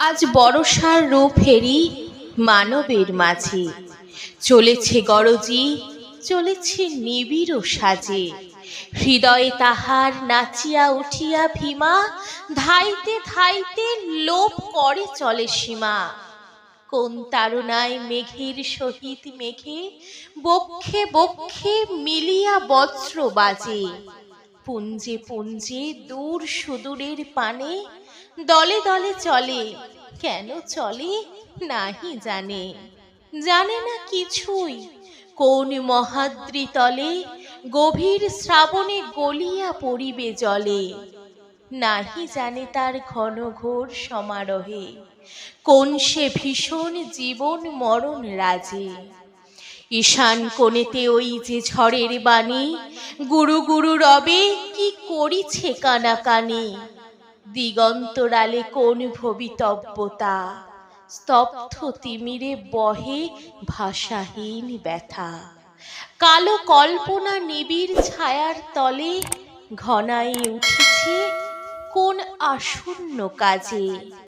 আজ বড়সার রূপ হেরি মানবের মাঝে। চলেছে গরজি, চলেছে নিবিড় সাজে। হৃদয়ে তাহার নাচিয়া উঠিয়া ভীমা, ধাইতে ধাইতে লোপ করে চলে সীমা। কোন তারুণায় মেঘের সহিত মেঘে, বক্ষে বক্ষে মিলিয়া বজ্র বাজে। পুঞ্জে পুঞ্জে দূর সুদূরের পানে, দলে দলে চলে কেন চলে? নাহি জানে। জানে না কিছুই। কোন মহাদ্রি তলে গভীর শ্রাবণে গলিয়া পড়িবে জলে। নাহি জানে তার ঘন ঘোর সমারোহে। কোন সে ভীষণ জীবন মরণ রাজে। ঈশান কোণেতে ওই যে ঝড়ের বাণী, গুরু গুরু রবে, কি করিছে কানাকানি দিগন্তরালে কোন ভবিতব্যতা? স্তব্ধ তিমিরে বহে ভাষাহীন ব্যথা। কালো কল্পনা নিবিড় ছায়ার তলে ঘনাই উঠেছে কোন আসন্ন কাজে?